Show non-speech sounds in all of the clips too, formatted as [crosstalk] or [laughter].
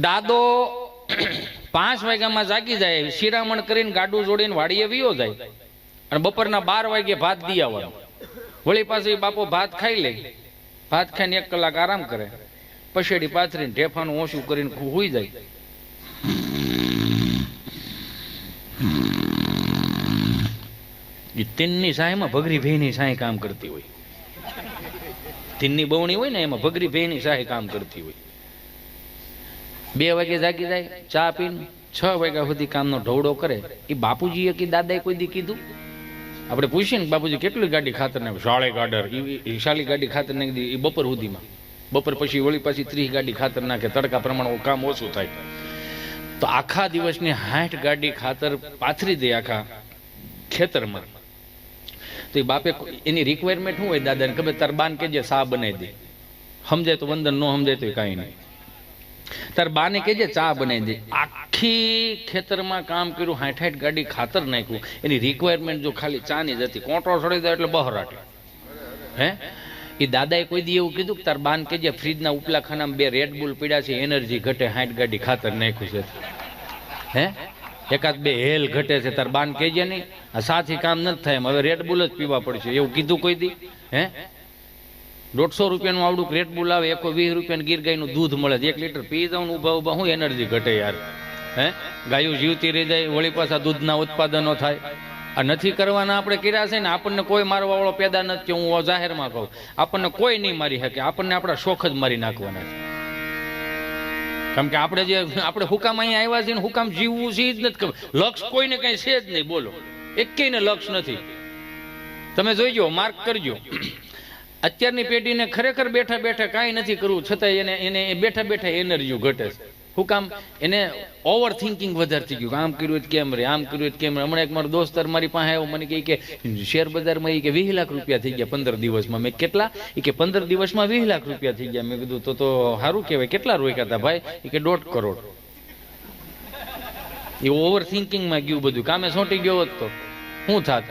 દાદો પાંચ વાગ્યામાં જાગી જાય, શિરામણ કરીને ગાડું જોડીને વાડીએ વિયો જાય. અને બપોરના બાર વાગે ભાત દી આવવાનું. વળી પાછી બાપો ભાત ખાઈ લે. ભાત ખાઈને એક કલાક આરામ કરે. પછેડી પાથરીને ઢેફાનું ઓછું કરીને હુઈ જાય. એ તીનની સાયમાં ભગરી ભેની સાય કામ કરતી હોય. તીનની બવણી હોય ને, એમાં ભગરી ભેની સાય કામ કરતી હોય. બે વાગે જાગી જાય, ચા પીને છ વાગ્યા સુધી કામનો ઢવડો કરે. એ બાપુજીએ કે દાદાએ કોઈ દી કીધું? આપણે પૂછીએ ને, બાપુજી કેટલી ગાડી ખાતર ને શાળે ગાડર એ શાળી ગાડી ખાતર નાખી દીધી એ બપોર સુધીમાં. બપોર પછી, વળી પાછી ત્રીસ ગાડી ખાતર નાખે, તડકા પ્રમાણે કામ ઓછું થાય. તો આખા દિવસની હાઠ ગાડી ખાતર પાથરી દે આખા ખેતરમાં. તો એ બાપે એની રિક્વાયરમેન્ટ શું હોય દાદાને? ખબર, તાર બાન કે જે સા બનાવી દે. સમજાય તો વંદન, ન સમજાય તો કાંઈ નહીં. તાર બાને કેજે ચા બનાવી દે. આખી ખેતરમાં કામ કર્યું હાઠ હાઠ ગાડી ખાતર નાખ્યું. એની રિક્વાયરમેન્ટ જો ખાલી ચાની જ હતી, કોટો છોડી દે એટલે બહરાટે હે? એ દાદાએ કોઈ દી એવું કીધું કે તાર બાન કેજે ફ્રીજના ઉપલા ખાનામાં બે રેડ બુલ પીડ્યા છે, એનર્જી ઘટે, હાઠ ગાડી ખાતર નાખ્યું છે. હે? એકાદ બે હેલ ઘટે છે, તાર બાન કેજે નહીં. આ સાથી કામ નથી થાય હવે રેડ બુલ જ પીવા પડશે. એવું કીધું કોઈ દી? હે? દોઢસો રૂપિયાનું આવડું ક્રેટ બોલાવે એકો વીસ રૂપિયાનું ગીર ગાયનું દૂધ મળે એક લીટર પી જાઉં ઊભા ઊભા હું એનર્જી ઘટે યાર. હે? ગાયું જીવતી રહી જાય, વળી પાછા દૂધના ઉત્પાદનો થાય. આ નથી કરવાના આપણે કર્યા છે ને, આપણને કોઈ મારવાવાળો પેદા નથી હું જાહેરમાં કહું. આપણને કોઈ નહીં મારી શકે, આપણને આપણા શોખ જ મારી નાખવાના છે. કેમ કે આપણે જે, આપણે હુકામ અહીંયા આવ્યા છીએ ને, હુકામ જીવવું છે જ નથી ખબર. લક્ષ કોઈને કઈ છે જ નહીં, બોલો. એકેયને લક્ષ નથી. તમે જોઈજો માર્ક કરજો. અત્યારની પેઢીને ખરેખર બેઠા બેઠા કાંઈ નથી કરવું છતાં એને એને બેઠા બેઠા એનર્જી ઘટે છે. હું કામ એને ઓવર થિંકિંગ વધારે થઈ ગયું. આમ કર્યું કેમ રે? આમ કર્યું કેમ રે? હમણાં એક મારો દોસ્તર મારી પાસે આવ્યો. મને કહે કે, શેર બજારમાં એ કે વીસ લાખ રૂપિયા થઈ ગયા પંદર દિવસમાં. મેં કેટલા? એ કે, પંદર દિવસમાં વીસ લાખ રૂપિયા થઈ ગયા. મેં કીધું, તો તો સારું કહેવાય. કેટલા રોક્યા હતા ભાઈ? એ કે, દોઢ કરોડ. એ ઓવર થિંકિંગમાં ગયું બધું. કામે સોંટી ગયો હોત તો. શું થાત?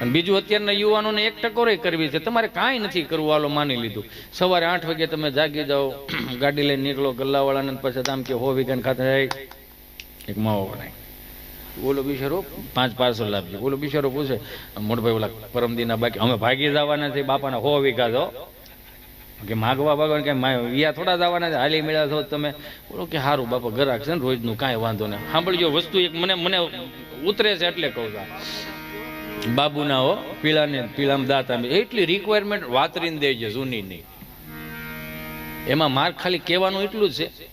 અને બીજું અત્યારના યુવાનોને એક ટકોરે કરવી છે. તમારે કાંઈ નથી કરવું હાલો માની લીધું. સવારે આઠ વાગે તમે જાગી જાઓ [clears throat] ગાડી લઈને નીકળો ગલ્લાવાળાને પછી આમ કે હો વિજ્ઞાન ખાતે એક માવો બનાય. ઓલો બિચારો. પાંચ પાર્સલ લાવજો ઓલો બિચારો પૂછે મોટભાઈ ઓલા પરમદીના બાકી અમે ભાગી જવાના છે બાપાના હો વિઘા જો કે માગવા બાગવા કે યા થોડા જવાના છે હાલી મેળા છો તમે. બોલો કે સારું બાપા ગરાક છે ને રોજનું કાંઈ વાંધો નહીં. સાંભળજો વસ્તુ એક મને મને ઉતરે છે એટલે કહું છું. બાબુના હો પીલાને પીલામ દાતા એટલી રિક્વાયરમેન્ટ વાતરીને દે છે જૂની નહીં એમાં માર્ક ખાલી કહેવાનું એટલું જ છે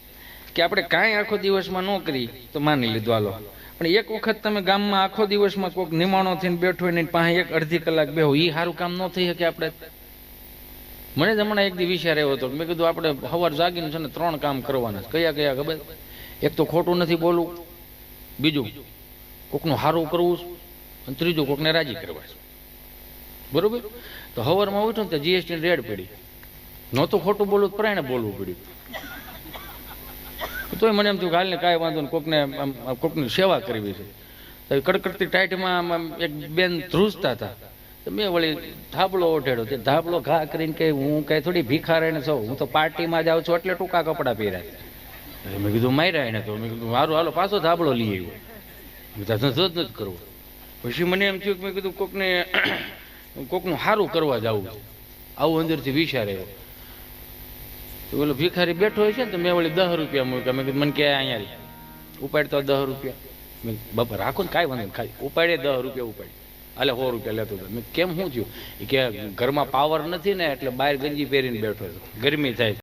કે આપણે કાંઈ આખો દિવસમાં ન કરી, તો માની લીધું હાલો. પણ એક વખત તમે ગામમાં આખો દિવસમાં કોઈક નિમાણો થઈને બેઠો હોય ને પાસે એક અડધી કલાક બેહો એ સારું કામ ન થઈ શકે આપણે. મને જ હમણાં એક દી વિચાર આવ્યો હતો મેં કીધું આપણે સવાર જાગીને છે ને ત્રણ કામ કરવાના કયા કયા ખબર? એક તો ખોટું નથી બોલવું. બીજું, કોકનું સારું કરવું અને ત્રીજું કોકને રાજી કરવા બરોબર? તો હવારમાં ઉઠો ને તો જીએસટી રેડ પડી. નહોતું ખોટું બોલવું પણ પ્રાણે બોલવું પડ્યું. તોય મને એમ થયું હાલને કાંઈ વાંધો નહીં, કોકને આમ કોકની સેવા કરવી છે. તો એ કડકડતી ટાઈટમાં આમ આમ એક બેન ધ્રુજતા હતા. તો મેં વળી ધાબળો ઓઢેડો. તે ધાબળો ઘા કરીને કે હું કઈ થોડી ભિખારણ છું. હું તો પાર્ટીમાં જાઉં છું એટલે ટૂંકા કપડાં પહેર્યા મેં કીધું, માર્યા એને તો. મેં કીધું મારું હાલો, પાછો ધાબળો લઈ આવ્યો. ધંધો જ નથી કરવો. પછી મને એમ થયું કે મેં કીધું કોકને કોકનું સારું કરવા જવું આવું અંદરથી વિચારે. તો ઓલો ભિખારી બેઠો હોય છે ને તો મેં વળી દસ રૂપિયા મૂક્યા. મેં કીધું, મને કે અહીંયા ઉપાડતો દસ રૂપિયા. મેં બાપા, રાખો ને, કાંઈ વાંધો ખાલી ઉપાડે, દસ રૂપિયા ઉપાડે. હાલે સો રૂપિયા લેતો હતો. મેં કેમ, શું થયું? કે, ઘરમાં પાવર નથી ને, એટલે બહાર ગંજી પહેરીને બેઠો ગરમી થાય.